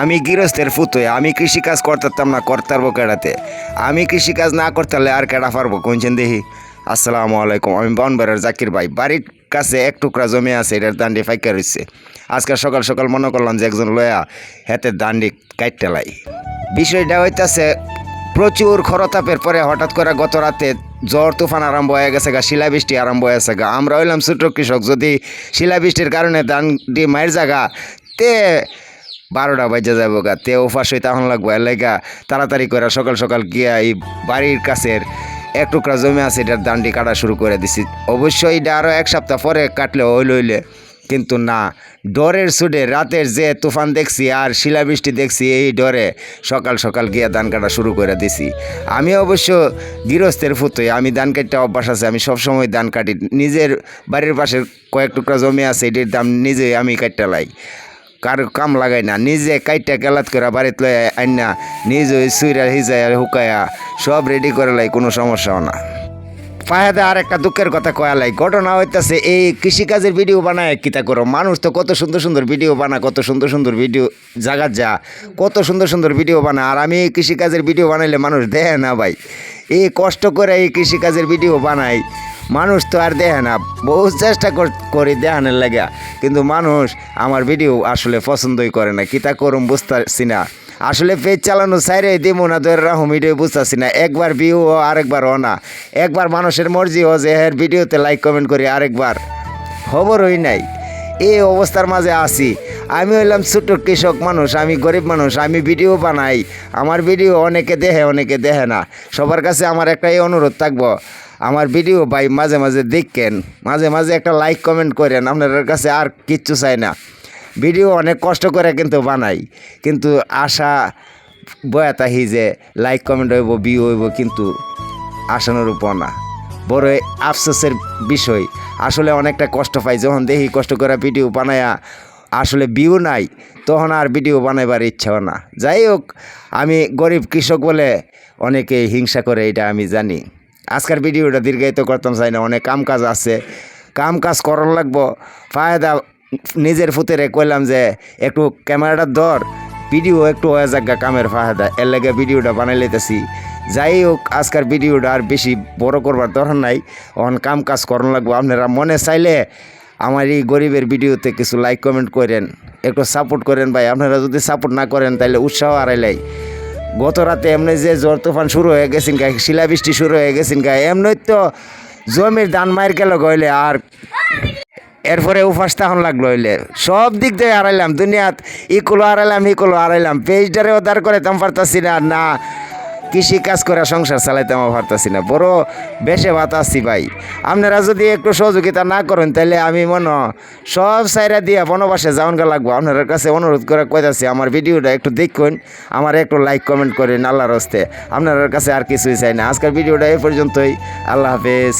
আমি গৃহস্থের ফুতোই আমি কৃষিকাজ করতাম না করতারবো কেডাতে। আমি কৃষিকাজ না করতালে আর কেডা পারব কোনছেন দেখি আসসালামু আলাইকুম, আমি বনবারের জাকির ভাই। বাড়ির কাছে এক টুকরা জমি আছে, এটার দান্ডি ফাইকা রয়েছে আজকে সকাল সকাল মনে করলাম যে একজন লয়া হেতে দান্ডি কাইটতে লাই। বিষয়টা হইতাছে, প্রচুর খরতাপের পরে হঠাৎ করে গত রাতে জ্বর তুফান আরম্ভ হয়ে গেছে গা, শিলাবৃষ্টি আরম্ভ হয়েছে গা। আমরা হইলাম ছোট কৃষক, যদি শিলাবৃষ্টির কারণে দিয়ে মায়ের জায়গা তে বারোটা বাজে যাব গা। তে উপাস হইতে এখন লাগবো। লাইগা তাড়াতাড়ি করে সকাল সকাল গিয়া এই বাড়ির কাছের এক টুকরা জমি আছে, এটার দান্ডি কাটা শুরু করে দিছি। অবশ্যই এটা আরও এক সপ্তাহ পরে কাটলে হইলে হইলে। কিন্তু না, ডরের সুডে রাতের যে তুফান দেখছি আর শিলাবৃষ্টি দেখছি এই ডরে সকাল সকাল গিয়ে ধান কাটা শুরু করে দিছি। আমি অবশ্য গৃহস্থের ফুতোই আমি ধান কাটতে অভ্যাস আছে। আমি সবসময় ধান কাটি। নিজের বাড়ির পাশে কয়েক টুকরা জমি আছে, এটির দাম নিজে আমি কাটতে লাই। কার কাম লাগাই না। নিজে কাইটা কেলাত করে বাড়িতে লয়ে আইনা নিজে সুইরা হিজায় হুকায়া সব রেডি করে লাই, কোনো সমস্যাও না। ফায়দা আর একটা দুঃখের কথা কয়ালাই ঘটনা হইতেছে এই কৃষিকাজের ভিডিও বানায় কিতা করো? মানুষ তো কত সুন্দর সুন্দর ভিডিও বানা কত সুন্দর সুন্দর ভিডিও জায়গা যা, কত সুন্দর সুন্দর ভিডিও বানা আর আমি এই কৃষিকাজের ভিডিও বানাইলে মানুষ দেয় না ভাই। এই কষ্ট করে এই কৃষিকাজের ভিডিও বানাই মানুষ তো আর দেখে না বহু চেষ্টা কর- দেখানোর লাগে। কিন্তু মানুষ আমার ভিডিও আসলে পছন্দই করে না কিতা করুম বুঝতেছি না। আসলে পেজ চালানো সাইরে দিব না, ধরে রাহুম ভিডিও বুঝতেছি না, একবার ভিউ ও আরেকবার ও না। একবার মানুষের মর্জি ও যে এর ভিডিওতে লাইক কমেন্ট করি আরেকবার। খবরই নাই। এই অবস্থার মাঝে আছি। আমি হইলাম ছোট কৃষক মানুষ, আমি গরিব মানুষ, আমি ভিডিও বানাই। আমার ভিডিও অনেকে দেখে অনেকে দেখে না। সবার কাছে আমার একটাই অনুরোধ থাকব আমার ভিডিও ভাই মাঝে মাঝে দেখেন, মাঝে মাঝে একটা লাইক কমেন্ট করেন, আপনাদের কাছে আর কিচ্ছু চাই না। ভিডিও অনেক কষ্ট করে কিন্তু বানাই, কিন্তু আশা বয়াতাহি যে লাইক কমেন্ট হইব ভিউ হইব, কিন্তু আসানোর উপর না। বড় আফসোসের বিষয়, আসলে অনেকটা কষ্ট পাই, যখন দেখি কষ্ট করে ভিডিও বানায়া আসলে ভিউ নাই, তখন আর ভিডিও বানাইবার ইচ্ছাও না। যাই হোক, আমি গরিব কৃষক বলে অনেকে হিংসা করে, এটা আমি জানি। আজকের ভিডিওটা দীর্ঘায়িত করতাম চাই না, অনেক কাম কাজ আছে। কাম কাজ করার লাগবো, ফায়দা নিজের ফুতেরে কইলাম যে, একটু ক্যামেরাটা ধর, ভিডিও একটু হয়ে যাক কামের ফায়দা, এর লাগে ভিডিওটা বানাই লইতেছি। যাই হোক, আজকের ভিডিওটা আর বেশি বড় করবার দরকার নাই, অন কাম কাজ করানো লাগবো। আপনারা মনে চাইলে আমার এই গরিবের ভিডিওতে কিছু লাইক কমেন্ট করেন, একটু সাপোর্ট করেন ভাই। আপনারা যদি সাপোর্ট না করেন তাহলে উৎসাহ হারাইলাই গত রাতে এমনি যে জ্বর তুফান শুরু হয়ে গেছেন গা শিলাবৃষ্টি শুরু হয়ে গেছেন গা এমনি তো জমির দান মায়ের গেল গইলে আর এরপরে উপাস তখন লাগল হইলে। সব দিক দিয়ে হারাইলাম, দুনিয়াত ইকুলো হারাইলাম ইকুলো হারাইলাম পেজটারে ওদার করে তাম পারতাছি না না কৃষি কাজ করে, সংসার চালাইতে আমার পারতাছি না। বড় বেশে ভাত আসছি ভাই। আপনারা যদি একটু সহযোগিতা না করেন, তাহলে আমি মনে সব সাইরা দিয়ে বনবাসে যাওন গা লাগবো। আপনার কাছে অনুরোধ করে কইতাছি, আমার ভিডিওটা একটু দেখুন, আমার একটু লাইক কমেন্ট করেন আল্লাহর হস্তে। আপনার কাছে আর কিছুই চাই না। আজকের ভিডিওটা এই পর্যন্তই। আল্লাহ হাফেজ।